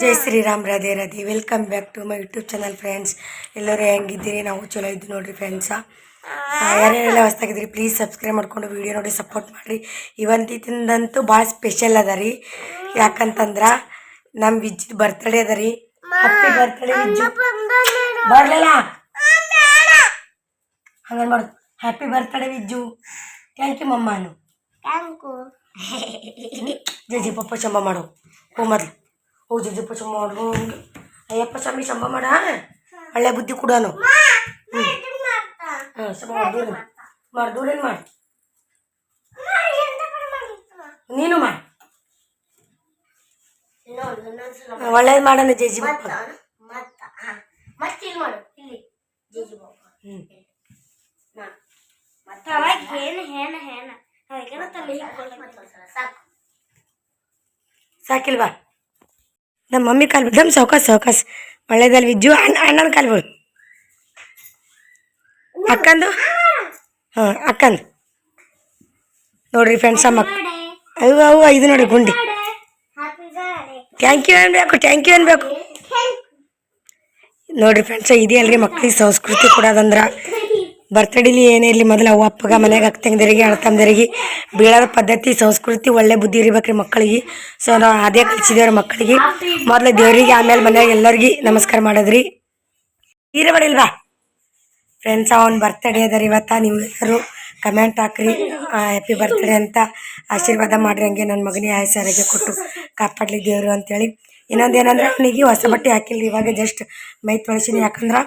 Jai Shriram Radhe Radhe. Welcome back to my YouTube channel friends ಎಲ್ಲರೂ ಹೆಂಗಿದ್ದೀರಿ? ನಾವು ಚಲೋ ಇದ್ದು ನೋಡಿರಿ ಫ್ರೆಂಡ್ಸ ಯಾರ್ಯಾರೆಲ್ಲ ಹೊಸ್ತಾಗಿದ್ರಿ ಪ್ಲೀಸ್ ಸಬ್ಸ್ಕ್ರೈಬ್ ಮಾಡ್ಕೊಂಡು ವಿಡಿಯೋ ನೋಡಿ ಸಪೋರ್ಟ್ ಮಾಡಿರಿ. ಇವತ್ತಿಂದಂತೂ ಭಾಳ ಸ್ಪೆಷಲ್ ಅದ ರೀ. ಯಾಕಂತಂದ್ರೆ ನಮ್ಮ ವಿಜ್ಜಿದ ಬರ್ತ್ಡೇ ಅದ ರೀ. ಹ್ಯಾಪಿ ಬರ್ತಡೇ ವಿಜ್ಜು ಬರಲಿಲ್ಲ? ಹಂಗೆ ಮಾಡು. Happy birthday Vijju thank you ಮಮ್ಮನು. G ಪಪ್ಪ ಚಂಬ ಮಾಡು. ಹೋ ಮೊದ್ಲು. ಹೋ ಜಜ್ಜಪ್ಪ ಚಂಬ ಮಾಡು ಅಯ್ಯಪ್ಪ ಸ್ವಾಮಿ ಚಂಬ ಮಾಡ ಒಳ್ಳೆ ಬುದ್ಧಿ ಕೊಡೋನು. ಹಾಂ ಚಂಬ ಮಾಡಿ ದೂರ ಮಾಡಿ ದೂರೇನು ಮಾಡಿ. ನೀನು ಮಾಡಿ. ಒಳ್ಳೇದು ಮಾಡೋಣ ಜೇಜಿ ಹ್ಞೂ ಸಾಕಿಲ್ವಾ? ನಮ್ಮ ಮಮ್ಮಿ ಕಾಲು ಬಿಡ್ದಮ್ ಸೌಕಾಸ್ ಸೌಕಾಸ್. ಒಳ್ಳೇದಲ್ಲಿ ವಿಜ್ಜು ಅಣ್ಣ, ಅಣ್ಣನ ಕಾಲು ಬಿಡು ಅಕ್ಕಂದು? ಹಾಂ, ಅಕ್ಕಂದು. ನೋಡ್ರಿ ಫ್ರೆಂಡ್ಸ್ ಅಮ್ಮ ಅವು ಅವು ಇದು ನೋಡಿ ಗುಂಡಿ. ಥ್ಯಾಂಕ್ ಯು ಅನ್ಬೇಕು ಥ್ಯಾಂಕ್ ಯು ಅನ್ಬೇಕು. ನೋಡ್ರಿ ಫ್ರೆಂಡ್ಸ್ ಇದೆಯಲ್ರಿ ಮಕ್ಳಿಗೆ ಸಂಸ್ಕೃತಿ ಕೊಡೋದಂದ್ರೆ. ಬರ್ತಡೇಲಿ ಏನೇ ಇರಲಿ, ಮೊದಲು ಅವ್ವ, ಅಪ್ಪಗ ತಂಗಿರಿಗೆ ಅಣ್ಣ ಅಣ್ತಂದರಿಗೆ ಬೀಳೋದ ಪದ್ಧತಿ, ಸಂಸ್ಕೃತಿ ಒಳ್ಳೆ ಬುದ್ಧಿ ಇರ್ಬೇಕ್ರಿ ಮಕ್ಕಳಿಗೆ. ಸೊ ನಾವು ಅದೇ ಕಲಿಸಿದೇವ್ರಿ ಮಕ್ಕಳಿಗೆ. ಮೊದಲು ದೇವರಿಗೆ, ಆಮೇಲೆ ಮನೆಯಾಗ ಎಲ್ಲರಿಗೆ ನಮಸ್ಕಾರ ಮಾಡೋದ್ರಿ. ಹೀರೆ ಮಾಡಿಲ್ವಾ ಫ್ರೆಂಡ್ಸ್ ಅವ್ನ ಬರ್ತಡೇ ಅದರಿ ಇವತ್ತು, ನೀವು ಕಮೆಂಟ್ ಹಾಕ್ರಿ. ಹ್ಯಾಪಿ ಬರ್ತಡೇ ಅಂತ ಆಶೀರ್ವಾದ ಮಾಡ್ರಿ, ಹಂಗೆ ನನ್ನ ಮಗನಿಗೆ ಆಯಸ್ಸಾರಿಗೆ ಕೊಟ್ಟು ಕಾಪಾಡಲಿ ದೇವರು ಅಂತೇಳಿ. ಇನ್ನೊಂದು ಏನಂದ್ರೆ, ಅವನಿಗೆ ಹೊಸ ಬಟ್ಟೆ ಹಾಕಿಲ್ರಿ, ಇವಾಗ ಜಸ್ಟ್ ಮೈ ತೊಳಸಿನಿ. ಯಾಕಂದ್ರೆ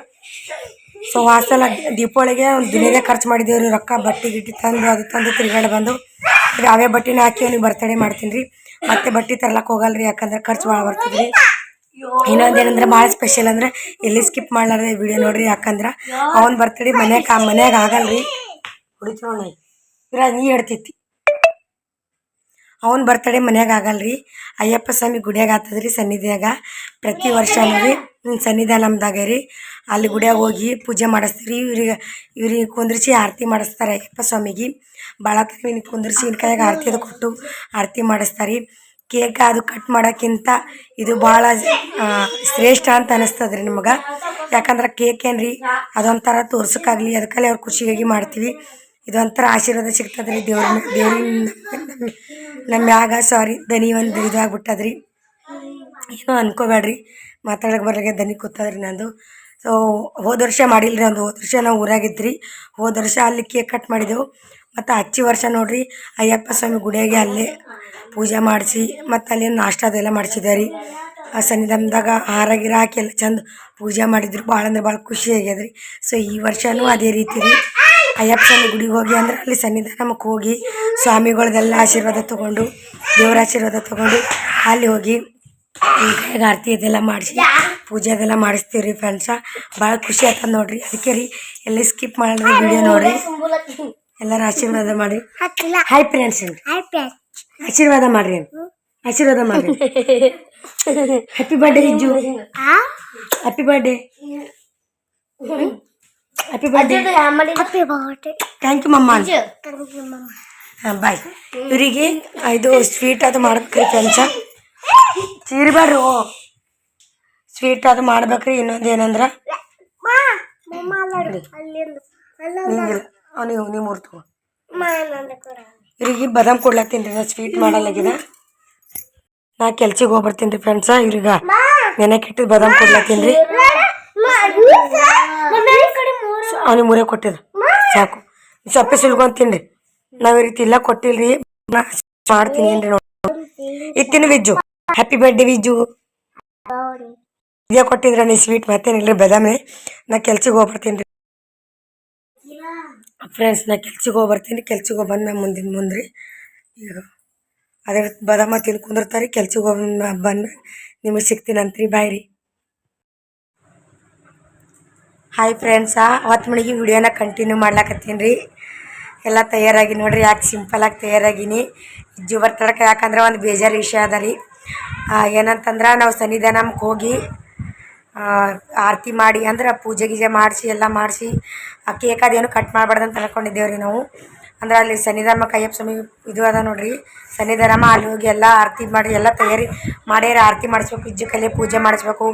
ಸೊ ಹಾಸ್ಟೆಲ್ ದೀಪಾವಳಿಗೆ ಒಂದು ದಿನದೇ ಖರ್ಚು ರೀ ರೊಕ್ಕ, ಬಟ್ಟೆ ಗಿಟ್ಟಿ ತಂದು ಅದು ತಂದು ತಿರುಗಾಡಿ ಬಂದು ಅವೇ ಬಟ್ಟೆನ ಹಾಕಿ ಅವ್ನಿಗೆ ಬರ್ತಡೇ ಮಾಡ್ತೀನಿ ರೀ. ಮತ್ತೆ ಬಟ್ಟೆ ತರ್ಲಕ್ಕೆ ರೀ ಯಾಕಂದ್ರೆ ಖರ್ಚು ಭಾಳ ಬರ್ತದೆ ರೀ ಇನ್ನೊಂದು ಏನಂದ್ರೆ ಭಾಳ ಸ್ಪೆಷಲ್ ಅಂದ್ರೆ ಎಲ್ಲಿ ಸ್ಕಿಪ್ ಮಾಡ್ಲಾರ್ದೆ ವಿಡಿಯೋ ನೋಡ್ರಿ, ಯಾಕಂದ್ರೆ ಅವನ ಬರ್ತಡೇ ಮನ್ಯಾಗ ಮನ್ಯಾಗ ಆಗಲ್ರಿ. ಹುಡುಚೋಣ ಇರ, ನೀ ಹೇಳ್ತೈತಿ ಅವನ ಬರ್ತಡೇ ಮನ್ಯಾಗ ಆಗಲ್ರಿ. ಅಯ್ಯಪ್ಪ ಸ್ವಾಮಿ ಗುಡಿಯಾಗ ಆತದ್ರಿ ಸನ್ನಿಧಿಯಾಗ. ಪ್ರತಿ ವರ್ಷ ರೀ ಸನ್ನಿಧಾನಮ್ದಾಗ ರೀ ಅಲ್ಲಿ ಗುಡಿಯಾಗ ಹೋಗಿ ಪೂಜೆ ಮಾಡಿಸ್ತೀರಿ. ಇವ್ರಿಗೆ ಇವ್ರಿಗೆ ಕುಂದ್ರಿಸಿ ಆರತಿ ಮಾಡಿಸ್ತಾರೆ ಅಯ್ಯಪ್ಪ ಸ್ವಾಮಿಗೆ. ಭಾಳ ಇವ್ನಿಗೆ ಕುಂದ್ರಿಸಿ ಇನ್ ಕೈಯಾಗ ಆರತಿ ಅದು ಕೊಟ್ಟು ಆರತಿ ಮಾಡಿಸ್ತಾರೆ. ಕೇಕ್ ಅದು ಕಟ್ ಮಾಡೋಕ್ಕಿಂತ ಇದು ಭಾಳ ಶ್ರೇಷ್ಠ ಅಂತ ಅನಿಸ್ತದೆ ರೀ ನಿಮಗೆ. ಯಾಕಂದ್ರೆ ಕೇಕ್ ಏನ್ರಿ, ಅದೊಂಥರ ತೋರ್ಸೋಕ್ಕಾಗಲಿ ಅದಕ್ಕಲ್ಲಿ ಅವ್ರು ಖುಷಿಯಾಗಿ ಮಾಡ್ತೀವಿ. ಇದೊಂಥರ ಆಶೀರ್ವಾದ ಸಿಗ್ತದೆ ರೀ ದೇವ್ರ, ದೇವ್ರಿನ ನಮ್ಮ ಮ್ಯಾಗ ಸಾರಿ ದನಿ ಒಂದು ಇದಾಗ್ಬಿಟ್ಟದ್ರಿ. ಏನೋ ಅನ್ಕೋಬೇಡ್ರಿ ಮಾತಾಡಕ್ಕೆ ಬರಲಿಕ್ಕೆ ದನಿ ಕೂತದ್ರಿ ನಂದು. ಸೊ ಹೋದ ವರ್ಷ ಮಾಡಿಲ್ರಿ ಒಂದು ಹೋದ ವರ್ಷ ನಾವು ಊರಾಗಿದ್ರಿ. ಹೋದ ವರ್ಷ ಅಲ್ಲಿ ಕೇಕ್ ಕಟ್ ಮಾಡಿದೆವು. ಮತ್ತು ಹಚ್ಚಿ ವರ್ಷ ನೋಡ್ರಿ. ಅಯ್ಯಪ್ಪ ಸ್ವಾಮಿ ಗುಡಿಯಾಗೆ ಅಲ್ಲೇ ಪೂಜೆ ಮಾಡಿಸಿ, ಮತ್ತು ಅಲ್ಲಿ ನಾಷ್ಟ ಅದೆಲ್ಲ ಮಾಡಿಸಿದೆ ರೀ ಆ ಸನ್ನಿಧಾನದಾಗ ಹಾರ ಗಿರ ಹಾಕಿ ಎಲ್ಲ ಚಂದ ಪೂಜೆ ಮಾಡಿದ್ರು. ಭಾಳ ಅಂದ್ರೆ ಭಾಳ ಖುಷಿ ರೀ ಸೊ ಈ ವರ್ಷವೂ ಅದೇ ರೀತಿ ರೀ. ಅಯ್ಯಪ್ಪ ಸ್ವಾಮಿ ಗುಡಿಗೆ ಹೋಗಿ ಅಂದ್ರೆ ಅಲ್ಲಿ ಸನ್ನಿಧಾನಕ್ಕೆ ಹೋಗಿ ಸ್ವಾಮಿಗಳದೆಲ್ಲ ಆಶೀರ್ವಾದ ತೊಗೊಂಡು, ದೇವರ ಆಶೀರ್ವಾದ ತೊಗೊಂಡು ಅಲ್ಲಿ ಹೋಗಿ ಕೈಗೆ ಆರತಿ ಅದೆಲ್ಲ ಮಾಡಿಸಿ ಪೂಜೆ ಅದೆಲ್ಲ ಮಾಡಿಸ್ತೀವಿ ರೀ ಫ್ರೆಂಡ್ಸ ಭಾಳ ಖುಷಿ ಆಗ್ತದೆ ನೋಡ್ರಿ. ಅದಕ್ಕೆ ರೀ ಎಲ್ಲಿ ಸ್ಕಿಪ್ ಮಾಡಿದ್ರೆ ವಿಡಿಯೋ ನೋಡ್ರಿ. ಎಲ್ಲರೂ ಆಶೀರ್ವಾದ ಮಾಡಿ ಹಾಯ್ ಫ್ರೆಂಡ್ಸ್ ಆಶೀರ್ವಾದ ಮಾಡ್ರಿ ಆಶೀರ್ವಾದ ಮಾಡ್ರಿ. Happy birthday Ijju happy birthday happy birthday thank you ಮಮ್ಮ ಹಾಂ ಬಾಯ್ ಇವರಿಗೆ ಇದು ಸ್ವೀಟ್ ಅದು ಮಾಡ್ಬೇಕ್ರಿ ಫ್ರೆಂಡ್ಸ ಚೀರ್ಬಾರ್ರಿ ಓ ಸ್ವೀಟ್ ಅದು ಮಾಡ್ಬೇಕ್ರಿ ಇನ್ನೊಂದು ಏನಂದ್ರೆ? ನೀವು ನೀವು ಮೂರು ತಗೋ. ಇವ್ರಿಗೆ ಬದಾಮ್ ಕೊಡ್ಲತ್ತೀನಿ ರೀ ನಾ ಸ್ವೀಟ್ ಮಾಡಲಾಗಿದೆ ನಾ ಕೆಲ್ಸಿಗೆ ಹೋಗ್ಬರ್ತೀನಿ ರೀ ಫ್ರೆಂಡ್ಸ ಇವ್ರಿಗೆ ನೆನೆ ಕೆಟ್ಟಿದ್ದು ಬದಾಮ್ ಕೊಡ್ಲತ್ತೀನಿ ರೀ ಅವ್ನಿಗೆ ಮೂರೇ ಕೊಟ್ಟಿದ್ರು ಸಾಕು. ಸಪ್ಪೆ ಸುಲ್ಕೊಂತೀನಿ ರೀ ನಾವು ಈ ರೀತಿ ಇಲ್ಲ ಕೊಟ್ಟಿಲ್ರಿ ಮಾಡ್ತೀನಿ ಏನ್ರಿ ನೋಡಿ. ಇತ್ತಿನ ವಿಜ್ಜು. ಹ್ಯಾಪಿ ಬರ್ಡೇ ವಿಜು ಇದೇ ಕೊಟ್ಟಿದ್ರ ನೀ ಸ್ವೀಟ್ ಮತ್ತೇನಿಲ್ಲ ಬದಾಮಿ. ನಾ ಕೆಲ್ಸಿಗೆ ಹೋಗ್ಬರ್ತೀನಿ ರೀ. ಫ್ರೆಂಡ್ಸ್ ನಾ ಕೆಲ್ಸಿಗೆ ಹೋಗ್ಬರ್ತೀನಿ ಕೆಲ್ಸಿಗೆ ಹೋಗಿ ಬಂದ್ಮೇಲೆ ಮುಂದಿನ ಮುಂದ್ರಿ. ಈಗ ಅದೇ ಬದಾಮ ತಿಂದು ಕುಂದಿರ್ತಾರೆ ಕೆಲ್ಸಕ್ಕೆ ಹೋಗಿ ಬಂದು ನಿಮಗೆ ಸಿಗ್ತೀನಂತ್ರಿ ಬಾಯ್ ರೀ ಹಾಯ್ ಫ್ರೆಂಡ್ಸ ಅವತ್ತು ಮನೆಗೆ ವಿಡಿಯೋನ ಕಂಟಿನ್ಯೂ ಮಾಡ್ಲಾಕತ್ತೀನಿ ರೀ ಎಲ್ಲ ತಯಾರಾಗಿ ನೋಡ್ರಿ ಯಾಕೆ ಆಗಿ ತಯಾರಾಗಿನಿ. ಇಜ್ಜು ಬರ್ತಡಕ್ಕೆ ಯಾಕಂದ್ರೆ ಒಂದು ಬೇಜಾರು ವಿಷಯ ಅದ ರೀ ಏನಂತಂದ್ರೆ ನಾವು ಸನ್ನಿಧಾನಕ್ಕೆ ಹೋಗಿ ಆರತಿ ಮಾಡಿ, ಅಂದ್ರೆ ಪೂಜೆ ಗೀಜೆ ಮಾಡಿಸಿ, ಎಲ್ಲ ಮಾಡಿಸಿ ಆ ಕೇಕ್ ಅದೇನು ಕಟ್ ಮಾಡಬಾರ್ದು ಅಂತ ಅನ್ಕೊಂಡಿದ್ದೇವೆ ರೀ ನಾವು. ಅಂದ್ರೆ ಅಲ್ಲಿ ಸನ್ನಿಧಾನ ಕೈಯಪ್ಪ ಸ್ವಾಮಿ ಇದು ಅದ ನೋಡ್ರಿ. ಸನ್ನಿಧಾನಮ್ಮ ಅಲ್ಲಿ ಹೋಗಿ ಎಲ್ಲ ಆರತಿ ಮಾಡಿ, ಎಲ್ಲ ತಯಾರಿ ಮಾಡ್ಯಾರ. ಆರತಿ ಮಾಡಿಸ್ಬೇಕು, ಇಜ್ಜು ಕಲೆ ಪೂಜೆ ಮಾಡಿಸ್ಬೇಕು.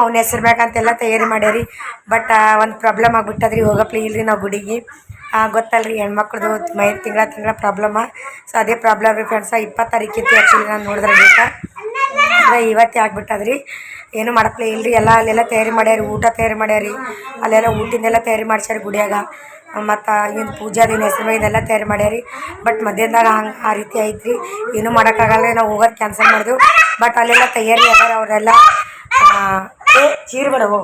ಅವ್ನ ಹೆಸ್ರು ಬೇಕಂತೆಲ್ಲ ತಯಾರಿ ಮಾಡ್ಯಾರಿ. ಬಟ್ ಒಂದು ಪ್ರಾಬ್ಲಮ್ ಆಗಿಬಿಟ್ಟದ್ರಿ, ಹೋಗಪ್ಲಿ ಇಲ್ರಿ ನಾವು ಗುಡಿಗೆ. ಗೊತ್ತಲ್ರಿ, ಹೆಣ್ಮಕ್ಳದು ಮೈ ತಿಂಗಳ ತಿಂಗಳ ಪ್ರಾಬ್ಲಮ್ಮ ಸೊ ಅದೇ ಪ್ರಾಬ್ಲಮ್ ರೀ ಫ್ರೆಂಡ್ಸ ಇಪ್ಪತ್ತು ತಾರೀಕಿತ್ತು ಆ್ಯಕ್ಚುಲಿ ನಾನು ನೋಡಿದ್ರೆ ಬೇಕಾ? ಅಂದ್ರೆ ಇವತ್ತೇ ಆಗ್ಬಿಟ್ಟದ್ರಿ. ಏನು ಮಾಡಪ್ಲೆ, ಇಲ್ರಿ ಎಲ್ಲ ಅಲ್ಲೆಲ್ಲ ತಯಾರಿ ಮಾಡ್ಯಾರಿ, ಊಟ ತಯಾರಿ ಮಾಡ್ಯಾರಿ. ಅಲ್ಲೆಲ್ಲ ಊಟಿಂದೆಲ್ಲ ತಯಾರಿ ಮಾಡ್ಸ್ಯಾರ ಗುಡಿಯಾಗ. ಮತ್ತು ಇವ್ನ ಪೂಜಾದಿನ ಹೆಸರು ಇದೆಲ್ಲ ತಯಾರಿ ಮಾಡ್ಯಾರಿ. ಬಟ್ ಮಧ್ಯಾಹ್ನದಾಗ ಹಂಗೆ ಆ ರೀತಿ ಐತ್ರಿ. ಏನು ಮಾಡೋಕ್ಕಾಗಲ್ಲ ನಾವು ಹೋಗೋದು ಕ್ಯಾನ್ಸಲ್ ಮಾಡಿದೆವು. ಬಟ್ ಅಲ್ಲೆಲ್ಲ ತಯಾರಿ ಅದಾರ ಅವರೆಲ್ಲ. ಏ, ಚೀರ್ ಬಿಡವು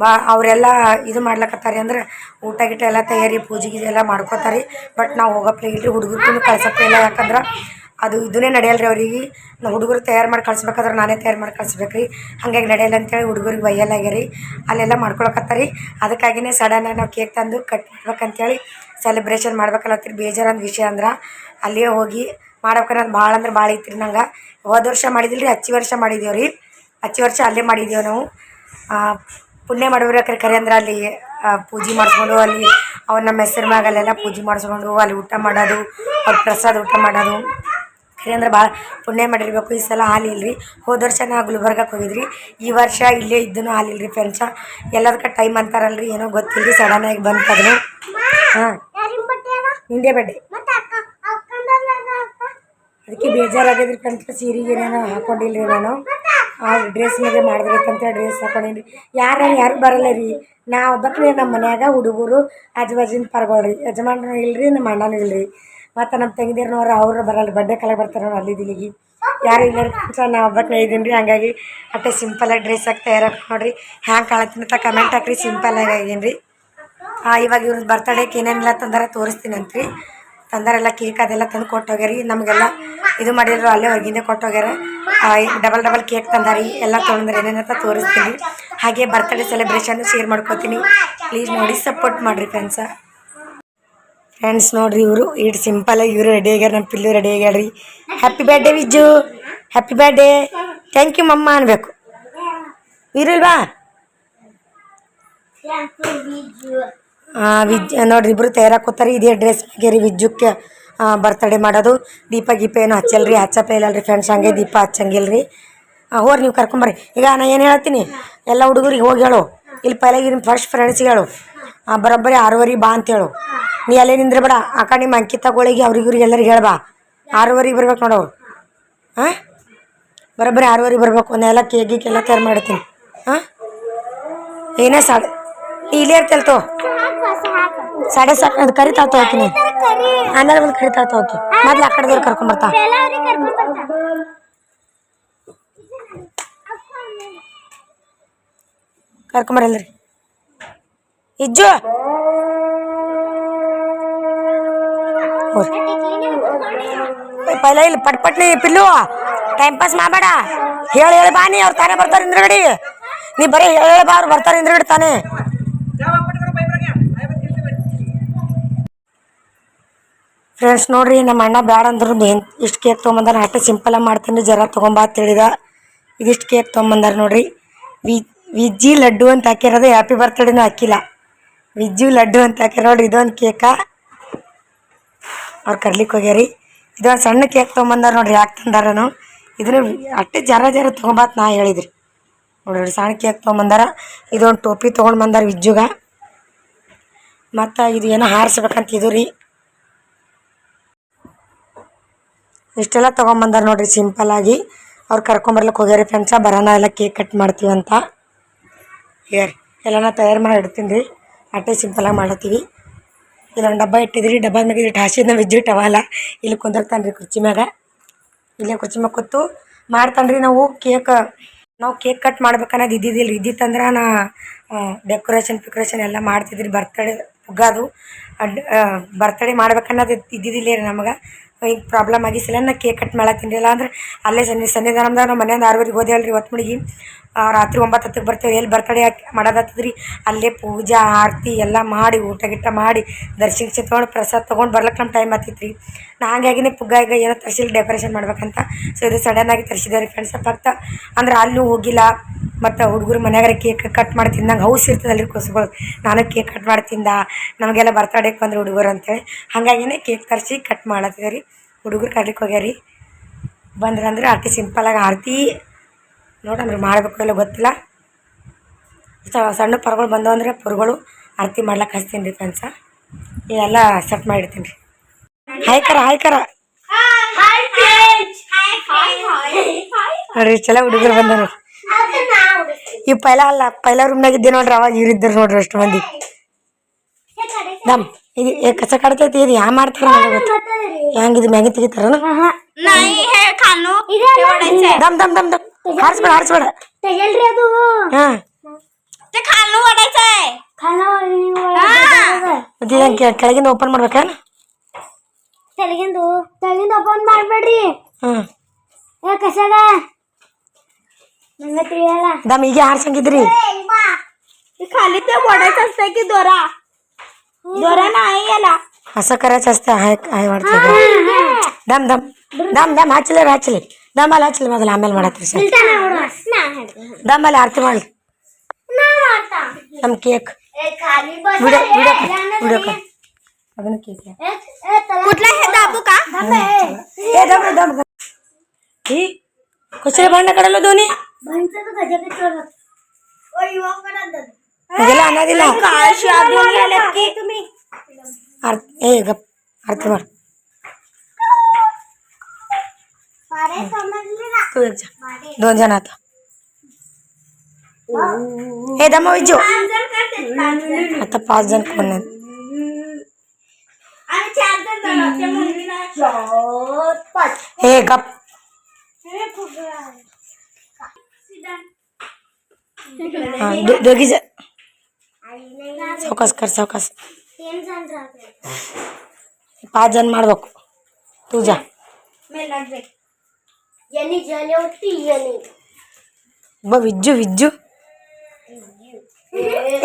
ಬಾ, ಅವರೆಲ್ಲ ಇದು ಮಾಡ್ಲಕತ್ತಾರೆ ಅಂದ್ರೆ ಊಟ ಗೀಟ ಎಲ್ಲ ತಯಾರಿ ಪೂಜೆ ಗೀಜೆ ಎಲ್ಲ ಮಾಡ್ಕೋತಾರೆ. ಬಟ್ ನಾವು ಹೋಗಪ್ಲೆ, ಇಲ್ರಿ ಹುಡುಗರ್ಗೂ ಕಳ್ಸಪ್ಲೆ ಇಲ್ಲ ಯಾಕಂದ್ರೆ ಅದು ಇದನ್ನೇ ನಡೆಯಲ್ಲ ರೀ ಅವ್ರಿಗೆ. ನಾವು ಹುಡುಗರು ತಯಾರು ಮಾಡಿ ಕಳಿಸ್ಬೇಕಾದ್ರೆ ನಾನೇ ತಯಾರು ಮಾಡಿ ಕಳ್ಸ್ಬೇಕು ರೀ ಹಾಗಾಗಿ ನಡೆಯಲ್ಲ ಅಂತೇಳಿ ಹುಡುಗರಿಗೆ ಬೈಯಲ್ಲಾಗ್ಯಾರಿ ಅಲ್ಲೆಲ್ಲ ಮಾಡ್ಕೊಳಕತ್ತಾರಿ. ಅದಕ್ಕಾಗಿನೇ ಸಡನ್ನಾಗಿ ನಾವು ಕೇಕ್ ತಂದು ಕಟ್ ಮಾಡ್ಬೇಕಂತೇಳಿ ಸೆಲೆಬ್ರೇಷನ್ ಮಾಡ್ಬೇಕಲ್ಲತ್ತೀರಿ ಬೇಜಾರಂದು ವಿಷಯ ಅಂದ್ರೆ ಅಲ್ಲಿಯೇ ಹೋಗಿ ಮಾಡ್ಬೇಕನ್ನೋದು ಭಾಳ ಅಂದ್ರೆ ಭಾಳ ಐತ್ರಿ ನಂಗೆ. ಹೋದ ವರ್ಷ ಮಾಡಿದಿಲ್ಲ ರೀ ಹಚ್ಚಿ ವರ್ಷ ಮಾಡಿದ್ದೇವೆ ರೀ ಹಚ್ಚಿ ವರ್ಷ ಅಲ್ಲೇ ಮಾಡಿದ್ದೇವೆ ನಾವು. ಪುಣ್ಯ ಮಾಡ್ಬೇಕಾರೆ ಕರೆ ಅಂದ್ರೆ ಅಲ್ಲಿ ಪೂಜೆ ಮಾಡಿಸ್ಕೊಂಡು ಅಲ್ಲಿ ಅವ್ರು ನಮ್ಮ ಹೆಸರು ಮ್ಯಾಗಲ್ಲೆಲ್ಲ ಪೂಜೆ ಮಾಡಿಸ್ಕೊಂಡು ಅಲ್ಲಿ ಊಟ ಮಾಡೋದು, ಅವ್ರ ಪ್ರಸಾದ ಊಟ ಮಾಡೋದು. ಅಂದ್ರೆ ಭಾಳ ಪುಣ್ಯ ಮಾಡಿರ್ಬೇಕು. ಈ ಸಲ ಹಾಲಿಲ್ರಿ ಹೋದ ವರ್ಷ ನಾ ಗುಲ್ಬರ್ಗಕ್ಕೆ ಹೋಗಿದ್ರಿ. ಈ ವರ್ಷ ಇಲ್ಲೇ ಇದ್ದೂ ಹಾಲಿಲ್ರಿ ಫ್ರೆಂಡ್ಸ ಎಲ್ಲದಕ್ಕೆ ಟೈಮ್ ಅಂತಾರಲ್ರಿ, ಏನೋ ಗೊತ್ತಿಲ್ರಿ ಸಡನ್ನಾಗಿ ಬಂತದ್ರು ಹಾಂ. ಹಿಂದೆ ಬಡ್ಡೆ ಅದಕ್ಕೆ ಬೇಜಾರಾಗಿದ್ರಿ ಫ್ರೆಂಡ್ಸ್ ಸೀರೆಗೆ ಗೀರೇನೋ ಹಾಕೊಂಡಿಲ್ರಿ ನಾನು. ಆ ಡ್ರೆಸ್ ಮೇಲೆ ಮಾಡ್ಬೇಕಂತ ಡ್ರೆಸ್ ಹಾಕೊಂಡಿನಿ. ಯಾರು ಯಾರು ಬರಲ್ಲ ರೀ. ನಾ ಒಬ್ಬಕ್ಕೆ ನಮ್ಮ ಮನ್ಯಾಗ ಹುಡುಗರು ಆಜು ಬಾಜಿನ ಪರ್ಗೊಳ್ರಿ. ಯಜಮಾನ್ರು ಇಲ್ರಿ ನಮ್ಮ ಅಣ್ಣನೂ ಇಲ್ರಿ. ಮತ್ತು ನಮ್ಮ ತಂಗಿದಿರ್ನವ್ರು ಅವರು ಬರಲ್ಲ ಬಡ್ಡೆ ಕಲೆ ಬರ್ತಾರೆ ಅಲ್ಲಿ ದಿಲ್ಲಿಗೆ ಯಾರು ಇಲ್ಲ ಸರ್ ನಾ ಒಬ್ಬಕ್ಕೆ ಇದ್ದೀನಿ ರೀ ಹಂಗಾಗಿ ಅಷ್ಟೇ ಸಿಂಪಲಾಗಿ ಡ್ರೆಸ್ ಹಾಕಿ ತಯಾರಾಗಿ ನೋಡಿರಿ. ಹ್ಯಾಂಗೆ ಕಾಣತ್ತೀನಿ ಅಂತ ಕಮೆಂಟ್ ಹಾಕ್ರಿ ಸಿಂಪಲಾಗಿ ಆಗೀನಿ ರೀ ಇವಾಗ ಇವ್ರದ್ದು ಬರ್ತಡೇಗೆ ಏನೇನೆಲ್ಲ ತಂದಾರ ತೋರಿಸ್ತೀನಿ ಅಂತ್ರಿ. ತಂದಾರೆಲ್ಲ ಕೇಕ್ ಅದೆಲ್ಲ ತಂದು ಕೊಟ್ಟೋಗ್ಯಾರಿ ನಮಗೆಲ್ಲ ಇದು ಮಾಡಿದ್ರು ಅಲ್ಲೇ ಹೊರಗಿಂದ ಕೊಟ್ಟೋಗ್ಯಾರ ಡಬಲ್ ಡಬಲ್ ಕೇಕ್ ತಂದಾರಿ, ಎಲ್ಲ ತೊಗೊಂಡ್ರೆ ಏನೇನಂತ ತೋರಿಸ್ತೀನಿ. ಹಾಗೆ ಬರ್ತಡೇ ಸೆಲೆಬ್ರೇಷನ್ ಶೇರ್ ಮಾಡ್ಕೋತೀನಿ. ಪ್ಲೀಸ್ ನೋಡಿ ಸಪೋರ್ಟ್ ಮಾಡಿರಿ ಫ್ರೆಂಡ್ಸ ಫ್ರೆಂಡ್ಸ್ ನೋಡ್ರಿ ಇವರು. ಇಟ್ಟು ಆಗಿ, ಇವರು ರೆಡಿ ಆಗ್ಯಾರ ನಮ್ಮ ಪಿಲ್ಲು ready ಆಗ್ಯಾಡ್ರಿ happy birthday Vijju. Happy birthday thank you ಮಮ್ಮ ಅನ್ಬೇಕು. ಇರಲ್ವಾ ವಿಜ್ ನೋಡ್ರಿ ಇಬ್ರು ತಯಾರಾಕೋತಾರೆ ಇದೇ ಡ್ರೆಸ್ ಬಗ್ಗೆ ರೀ ವಿಜ್ಜುಕ್ಕೆ ಬರ್ತಡೇ ಮಾಡೋದು. ದೀಪ, ಗೀಪ ಏನು ಹಚ್ಚಲ್ರಿ ಹಚ್ಚಪ್ಪ ಇಲ್ಲಲ್ರಿ ಫ್ರೆಂಡ್ಸ್ ಹಂಗೆ ದೀಪ ಹಚ್ಚಂಗಿಲ್ರಿ. ಹೋರಿ, ನೀವು ಕರ್ಕೊಂಬರ್ರಿ. ಈಗ ನಾನು ಏನು ಹೇಳ್ತೀನಿ ಎಲ್ಲ ಹುಡುಗರಿಗೆ ಹೋಗಿ ಹೇಳು ಇಲ್ಲಿ ಪೈಲಾಗಿ ನಿಮ್ಮ ಫಸ್ಟ್ ಫ್ರೆಂಡ್ಸ್ಗೆ ಹೇಳು ಆ, ಬರೋಬ್ಬರಿ ಆರೂವರೆ ಬಾ ಅಂತೇಳು. ನೀ ಅಲ್ಲೇ ನಿಂದ್ರೆ ಬೇಡ ಆ ಕಡೆ ನಿಮ್ಮ ಅಂಕಿತಗಳಿಗೆ ಅವ್ರಿಗೆ ಇವ್ರಿಗೆ ಎಲ್ಲರಿಗೆ ಹೇಳ್ಬಾ ಆರೂವರೆಗೆ ಬರ್ಬೇಕು ನೋಡವ್ರು ಹಾಂ ಬರೋಬ್ಬರಿ ಆರೂವರೆಗೆ ಬರ್ಬೇಕು. ಒಂದೆಲ್ಲ ಕೇಕ್ ಎಲ್ಲ ತಯಾರು ಮಾಡ್ತೀನಿ ಹಾಂ ಏನೇ ಸಾಡೆ ಇಲ್ಲೇ ಇರ್ತೇಲ್ ತೋ. ಸಾಡೆ ಸಾಕು. ಅದು ಕರಿತಾವ ಹೋಗ್ತೀನಿ ಆಮೇಲೆ ಒಂದು ಕರಿತಾವ ಹೋಗಿ. ಮೊದ್ಲು ಆ ಕಡೆದವ್ರು ಕರ್ಕೊಂಬರ್ತಾ ಕರ್ಕೊಂಬರಲ್ರಿ ಇಜ್ಜು. ಪೈಲ ಇಲ್ಲಿ ಪಟ್ ಪಟ್ನಿ ಪಿಲ್ಲು. ಟೈಮ್ ಪಾಸ್ ಮಾಡಬೇಡ. ಹೇಳಿ ಹೇಳಿ ಬಾ ನೀ ಅವ್ರು ತಾನೇ ಬರ್ತಾರೆ ಇಂದ್ರಗಡಿ ನೀ ಬರೀ ಹೇಳಿ ಹೇಳಿ ಬಾ ಅವ್ರು ಬರ್ತಾರೆ ಇಂದ್ರಗಡಿ ತಾನೇ. ಫ್ರೆಂಡ್ಸ್ ನೋಡ್ರಿ ನಮ್ಮ ಅಣ್ಣ ಬ್ಯಾಡ ಅಂದ್ರು ಇಷ್ಟು ಕೇಕ್ ತೊಗೊಂಬಂದಾರ? ಸಿಂಪಲ್ ಆಗಿ ಮಾಡ್ತೀನಿ. ಜರ ತೊಗೊಂಬಾ ಅಂತ ಹೇಳಿದ. ಇದಿಷ್ಟು ಕೇಕ್ ತೊಗೊಂಬಂದಾರ ನೋಡ್ರಿ. ವಿ ವಿಜ್ಜಿ ಲಡ್ಡು ಅಂತ ಹಾಕಿರೋದು. ಹ್ಯಾಪಿ ಬರ್ತ್ಡೇನೂ ಹಾಕಿಲ್ಲ. ವಿಜ್ಜು ಲಡ್ಡು ಅಂತ ಹಾಕ್ಯಾರ ನೋಡ್ರಿ, ಇದೊಂದು ಕೇಕ. ಅವ್ರು ಕರ್ಲಿಕ್ಕೆ ಹೋಗ್ಯಾರಿ. ಇದೊಂದು ಸಣ್ಣ ಕೇಕ್ ತೊಗೊಂಬಂದಾರ ನೋಡ್ರಿ, ಯಾಕೆ ತಂದಾರನು. ಇದನ್ನು ಅಟ್ಟೆ ಜರ ಜರ ತೊಗೊಂಬಾತ್ ನಾ ಹೇಳಿದ್ರಿ. ನೋಡ್ರಿ ಸಣ್ಣ ಕೇಕ್ ತೊಗೊಂಬಂದಾರ. ಇದೊಂದು ಟೋಪಿ ತೊಗೊಂಡು ಬಂದಾರ ವಿಜ್ಜುಗ. ಮತ್ತು ಇದು ಏನೋ ಹಾರಿಸ್ಬೇಕಂತ ಇದು ರೀ. ಇಷ್ಟೆಲ್ಲ ತೊಗೊಂಬಂದಾರ ನೋಡ್ರಿ ಸಿಂಪಲ್ಲಾಗಿ ಅವ್ರು ಕರ್ಕೊಂಬರ್ಲಿಕ್ಕೆ ಹೋಗ್ಯಾರಿ ಫ್ರೆಂಡ್ಸ ಬರೋಣ ಎಲ್ಲ ಕೇಕ್ ಕಟ್ ಮಾಡ್ತೀವಿ ಅಂತ. ಹೇಳಿ ಎಲ್ಲನ ತಯಾರು ಮಾಡಿ ಇಡ್ತೀನಿ ರೀ. ಅಟ್ಟೆ ಸಿಂಪಲಾಗಿ ಮಾಡತ್ತೀವಿ ಇಲ್ಲೊಂದು ಡಬ್ಬ ಇಟ್ಟಿದ್ರಿ ಡಬ್ಬ ಮ್ಯಾಗ ಇಟ್ಟು ಹಾಸಿದ ವಿದ್ಯುತ್ ಅವಲ್ಲ. ಇಲ್ಲಿ ಕುಂದಿರ್ತಾನೆ ರೀ ಕುರ್ಚಿ ಮ್ಯಾಗ. ಇಲ್ಲೇ ಕುರ್ಚಿ ಮ್ಯಾಗ ಕೂತು ಮಾಡ್ತಾನೆ ರೀ ನಾವು ಕೇಕ್. ನಾವು ಕೇಕ್ ಕಟ್ ಮಾಡ್ಬೇಕನ್ನೋದು ಇದ್ದಿದ್ದಿಲ್ಲ ಇದ್ದಿತ್ತಂದ್ರೆ ನಾ ಡೆಕೋರೇಷನ್ ಪಿಕೋರೇಷನ್ ಎಲ್ಲ ಮಾಡ್ತಿದ್ರಿ. ಬರ್ತಡೇ ಉಗ್ಗಾದು ಬರ್ತಡೇ ಮಾಡ್ಬೇಕನ್ನೋದು ಇದ್ದಿದ್ದಿಲ್ಲ ರೀ ನಮಗೆ. ಈಗ ಪ್ರಾಬ್ಲಮ್ ಆಗಿಸಿಲ್ಲ ಸಲ ನಾ ಕೇಕ್ ಕಟ್ ಮಾಡತ್ತೀನಿ ಇಲ್ಲ ಅಂದ್ರೆ ಅಲ್ಲೇ ಸನ್ನಿ ಸನ್ನಿಧಾನದಾಗ ನಮ್ಮ ಮನೆಯಿಂದ ಆರೂವರೆಗೆ ಹೋದೆ ಅಲ್ರಿ ಇವತ್ತು ಮುಡಿಗೆ ಆ, ರಾತ್ರಿ ಒಂಬತ್ತು ಹತ್ತಕ್ಕೆ ಬರ್ತೇವೆ. ಎಲ್ಲಿ ಬರ್ತಡೇ ಮಾಡೋದತ್ತದ್ರಿ ಅಲ್ಲೇ ಪೂಜಾ ಆರತಿ ಎಲ್ಲ ಮಾಡಿ ಊಟ ಗಿಟ್ಟ ಮಾಡಿ ದರ್ಶನ ತೊಗೊಂಡು ಪ್ರಸಾದ ತೊಗೊಂಡು ಬರ್ಲಿಕ್ಕೆ ನಮ್ಮ ಟೈಮ್ ಆಗ್ತಿತ್ತು ನಾ ಹಂಗಾಗಿನೇ ಪುಗ್ಗ ಈಗ ಏನೋ ತರಿಸಿಲ್ಲ ಡೆಕೋರೇಷನ್ ಮಾಡ್ಬೇಕಂತ. ಸೊ ಇದು ಸಡನ್ನಾಗಿ ತರಿಸಿದೆ ರೀ ಫ್ರೆಂಡ್ಸ್ ಫಕ್ತ ಅಂದ್ರೆ ಅಲ್ಲೂ ಹೋಗಿಲ್ಲ. ಮತ್ತು ಹುಡುಗರು ಮನೆಯಾಗ ಕೇಕ್ ಕಟ್ ಮಾಡಿ ತಿಂದಂಗೆ ಹೌಸ್ ಇರ್ತದಲ್ರಿ ಕೊಸುಗಳು. ನಾನು ಕೇಕ್ ಕಟ್ ಮಾಡಿ ತಿಂದ. ನಮಗೆಲ್ಲ ಬರ್ತಡೇಗೆ ಬಂದ್ರೆ ಹುಡುಗರು ಅಂತೇಳಿ. ಹಾಗಾಗಿನೇ ಕೇಕ್ ತರಿಸಿ ಕಟ್ ಮಾಡತ್ತಿದೆ ಹುಡುಗರು ಕರ್ಲಿಕ್ಕೆ ಹೋಗ್ಯಾರಿ. ಬಂದ್ರಂದ್ರೆ ಆರತಿ ಸಿಂಪಲಾಗಿ ಆರತಿ, ನೋಡಂದ್ರೆ ಮಾಡಬೇಕು ಇಲ್ಲ ಗೊತ್ತಿಲ್ಲ. ಸಣ್ಣ ಪರಗಳು ಬಂದವು ಅಂದ್ರೆ ಪರಗಳು ಆರತಿ ಮಾಡ್ಲಕ್ಕೆ ಹಚ್ತೀನಿ ರೀ ಫ್ರೆಂಡ್ಸ ಇವೆಲ್ಲ ಸೆಟ್ ಮಾಡಿರ್ತೀನಿ. ರೀ ಹಾಯ್ಕರ ಹಾಯ್ಕರ. ನೋಡ್ರಿ ಚಲೋ ಹುಡುಗರು ಬಂದರು ಈ ಪೈಲ ಅಲ್ಲ, ಪೈಲ ರೂಮ್ನಾಗ ಇದ್ದೆ ನೋಡ್ರಿ, ಅವಾಗ ಇವ್ರಿದ್ದರು ನೋಡ್ರಿ ಅಷ್ಟು ಮಂದಿ. ದಮ್ ಇದು ಕಸ ಕಡ್ತೈತಿ ಇದು ಯಾ ಮಾಡ್ತಾರ ನನಗೆ ಗೊತ್ತು. ಹೆಂಗ್ ಇದು ಮ್ಯಾಗಿ ತೆಗಿತಾರ ದಮ್ ದಮ್ ದಮ್ ದಮ್. ಹಾರಿಸ್ಬೇಡ ಹಾರಿಸ್ಬೇಡ. ಹಾ. ಮತ್ತೆ ಇದನ್ನ ಕೆಳಗಿಂದ ಓಪನ್ ಮಾಡ್ಬೇಕಾ? ಕೆಳಗಿಂದು ಕೆಳಗಿಂದ ಓಪನ್ ಮಾಡಬೇಡ್ರಿ. ಹ್ಮ್. ಏ ದಮ್ ಈಗ ಹಾರ್ಸಂಗಿದ್ರಿ. ಖಾಲಿ ಒಡೆ ಕಸ್ತಾಕಿ ದೋರಾ. नाही याला. असं करायचं असतं आहे काय वाटतं दम दम दम दम हाचले हाचले. दमाला हाचले माझा लांबेल म्हणा तरी दमाला आरती म्हण दम कुठला दोन्ही? म्हणजे लहाना दिला. काळशी अर्थ ए मार. दोन जण आता. हे दमा विजो आता पाच जण कोण नाही हे गप दोघी जण ಸಾವಕಾಸ ಕರ್ ಸಾವಕಾಸ. ಪಾಚ್ ಜನ ಮಾಡ್ಬೇಕು. ಪೂಜಾ ಒಬ್ಬ ವಿಜ್ಜು ವಿಜ್ಜು.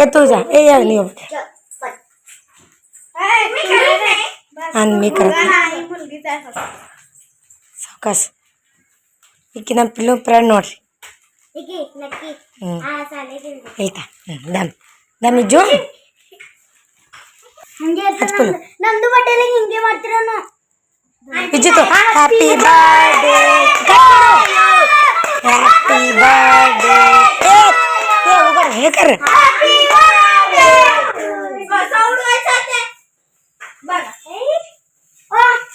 ಏ ತೂಜಾ ಏ ಯಾರ ನೀವು? ಅನ್ಮಿ ಕರ ಸಾವಕಾಸ. ಈಕಿ ನಮ್ಮ ಪಿಲ್ಲು ಫ್ರೆಂಡ್ ನೋಡ್ರಿ. ಹ್ಞೂ ಐತಾ? ಹ್ಞೂ ಡನ್. ಆ ಸಾಲಿಗೆ ಹೇಳ್ತಾ ಹ್ಞೂ ದಮ್ ದಮ್ ಇಜ್ಜು ಹಂಗೆ ಹಚ್ಕೊಳ್ಳು. ನಮ್ದು ಬಟ್ಟೆಲ್ಲ ಹಿಂಗೆ ಮಾಡ್ತಿರೋನು ಇಜ್ಜಿತು ಹ್ಯಾಪಿ ಬರ್ಡೇ ಹ್ಯಾಪಿ ಬರ್ಡೇ ಏ ಏ ಹೋಗೋಣ ಹೇಕರ್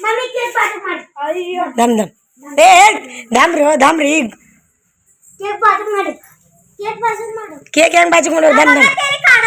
ಮಮ್ಮಿ ಕೇಕ್ ಪಾಠ ಮಾಡಿ. ದಮ್ ದಮ್. ಏ ಏ, ದಮ್ ರೀ ದಮ್ ರೀ ಈಗ. ಕೇಕ್ ಪಾಠ ಮಾಡಿ. ಕೇಕ್ ಪಾಠ ಮಾಡು. ಕೇಕ್ ಹೆಂಗ್ ಬಾಜಿ ಮಾಡೋರು ದಮ್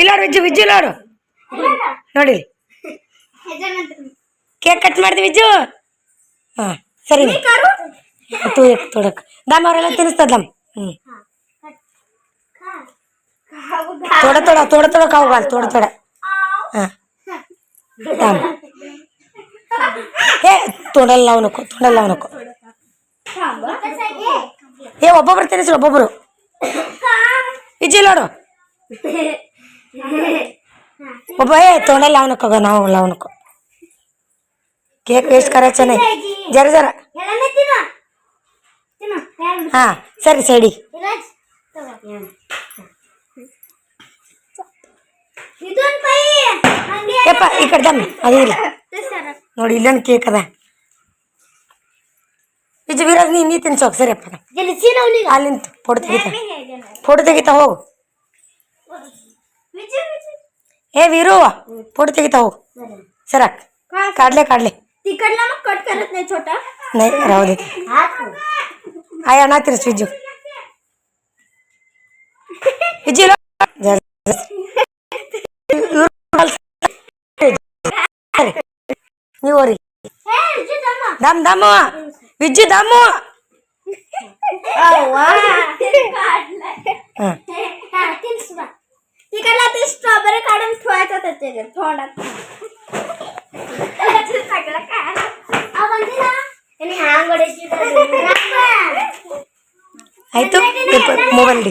ಇಲ್ಲೋಡು ವಿಜ್ಜು ವಿಜ್ಜು ಇಲ್ಲೋಡು ನೋಡಿ. ಕೇಕ್ ಕಟ್ ಮಾಡಿದ್ವಿ ವಿಜ್ಜು ಹಾಂ, ಸರಿ. ತೂ, ತೊಡಕ್. ದಮ್ ಅವರೆಲ್ಲ ತಿನ್ನಿಸ್ತದ ದಮ್. ಹ್ಞೂ ತೋಡ ತೋಡ ತೋಡ ತೋಡ ಕಾವುಗಾಲ್ ತೋಡ ತೋಡ. ಹಾಂ. ದಮ್. ಏ, ತೊಡಲ್ಲ ಅವನಕ್ಕು ತೊಡಲ್ಲ ಅವನಕ್ಕು ಏ, ಒಬ್ಬೊಬ್ರು ತಿನ್ನಿಸ್ರಿ, ಒಬ್ಬೊಬ್ರು. ವಿಜಯ್ ನೋಡು ಒಬ್ಬ ತೋಂಡ ಲಾವಣಕ್ಕೆ ಹೋಗೋ ನಾವು ಲಾವಣಕ್ಕೆ. ಕೇಕ್ ವೇಸ್ಟ್ ಕರ ಚೆನ್ನಾಗಿ ಜರ ಜರ. ಹಾ ಸರಿ ಸರಿ ಯಪ್ಪ ಈ ಕಡೆ ದಮ್ಮ ಅದು ಇಲ್ಲ. ನೋಡಿ ಇಲ್ಲೊಂದು ಕೇಕ್ ಅದ. ನಿಜ ವೀರಾಜ್ ನೀ ನೀ ತಿನ್ಸೋಕ್ ಸರಿಯಪ್ಪ ಅಲ್ಲಿಂತ ಫೋಟೋ ತೆಗಿತ ಫೋಟೋ ತೆಗಿತಾ ಹೋಗು. ए वीरू फोटो ತೆಗಿತಾ ಹೋಗು सरक काढले काढले तिकडला मग कट करत नाही छोटा नाही राहू दे ಹಾಕು आया ना तिरस विजू विजू ನೀವು ಹೋರಿ ಹೇ ಇಜ್ಜಿದಮ್ಮ ದಮ್ ದಮ್ ವಿಜ್ಜು ದಮ್ಮು त्याला ते स्ट्रॉबेरी काढून ठेवायचं त्याच्या तोंडात. आहे मोबाईल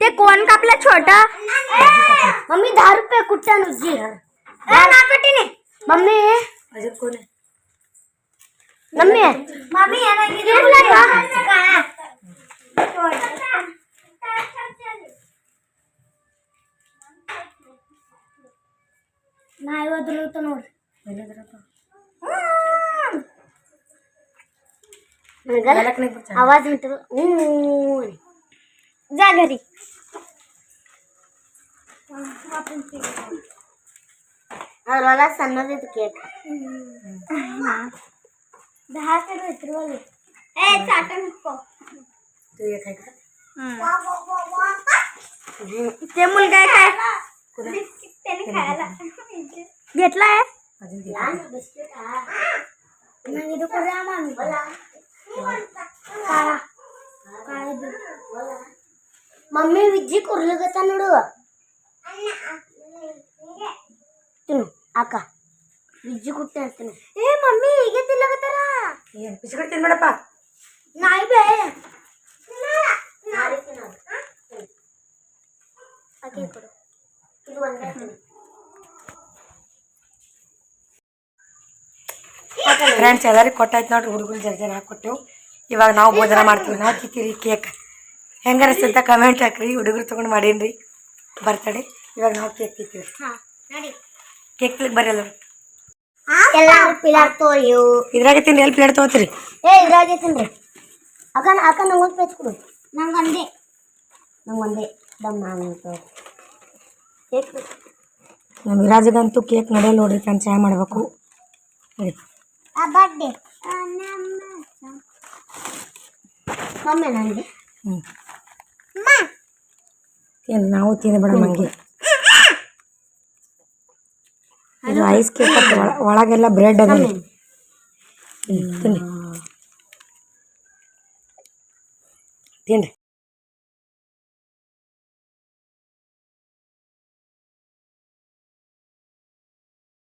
ते कोण कापलं छोट? मम्मी दहा रुपये कुठं नुजी मम्मी. अजून कोण आहे? मम्मी मम्मी नाही पाह. जा घरी. अरवाला सण देतो केक दहा तर मित्र ए चाटा नको. तू ते मुलगा काय? त्याने खायला. घेतलाय नाही काळा. काळा ಮಮ್ಮಿ ವಿಜ್ಜಿ ಕುರ್ಲಿಗತ್ತ ನೋಡು. ತಿನ್ನು ಅಕ್ಕ. ವಿಜ್ಜಿ ಕುಟ್ಟೆ ಅಂತೀನಿ. ಏ ಮಮ್ಮಿ ಹೀಗೆ ತಿನ್ನಕತ್ತಾರ ಏನು ಬಿಸ್ಕಿಟ್ ತಿನ್ಬೇಡಪ್ಪ. ನಾಯಿ ಬೇ. ಅಕ್ಕಿ ಕೊಡು. ಇದು ಒಂದೇ ಫ್ರೆಂಡ್ಸ್ ಎಲ್ಲರಿಗೆ ಕೊಟ್ಟಾಯ್ತು ನೋಡ್ರಿ ಹುಡುಗರು ಜರ್ಜನ ಜರ ಹಾಕ್ಕೊಟ್ಟೆವು ಇವಾಗ ನಾವು ಭೋಜನ ಮಾಡ್ತೀವಿ. ನಾವು ತಿಂತೀರಿ ಕೇಕ್. ಹೆಂಗೆ ಅನಿಸ್ತಂತ ಕಮೆಂಟ್ ಹಾಕ್ರಿ ಹುಡುಗರು ತೊಗೊಂಡು ಮಾಡೀನಿ ಬರ್ತಡೆ. ಇವಾಗ ನಾವು ಕೇಕ್ ತಿಂತೀವಿ. ಹಾ ನಡಿ. ಕೇಕ್ ತಿನ್ಲಿಕ್ಕೆ ಬರಲ್ಲ ಎಲ್ಲಾರು ಪಿಲಾರ್ ತೋರಿಯು ಇದ್ರಾಗೆ ತಿಂದು ಎಲ್ಲಿ ಪ್ಲೇಟ್ ತೊಗೋತೀರಿ? ಏ ಇದ್ರಾಗೆ ತಿನ್ರಿ. ಅಕ್ಕ ಅಕ್ಕ ನಂಗೊಂದು ಪೇಜ್ ಕೊಡು. ನಂಗೆ ಒಂದೇ. ನಂಗೆ ಒಂದೇ. ದಮ್ ನಾನು ಕೇಕ್ ನಮ್ಮ ವಿರಾಜಿಗಂತೂ ಕೇಕ್ ನಡೆಯಲ್ಲ ನೋಡ್ರಿ ಫ್ರೆಂಡ್ಸ್ ಚಾಯ್ ಮಾಡಬೇಕು. ನೋಡಿ. ಬರ್ಡೇ ಮಮ್ಮಿ ನನಗೆ ಹ್ಞೂ ತಿಂದು ನಾವು ತಿನ್ನಬೇಡ ಮಂಗಿ ಇದು ಐಸ್ ಕೇಕ್ ಒಳಗೆಲ್ಲ ಬ್ರೆಡ್ ಅದ. ತಿನ್ನಿ ತಿನ್ರಿ.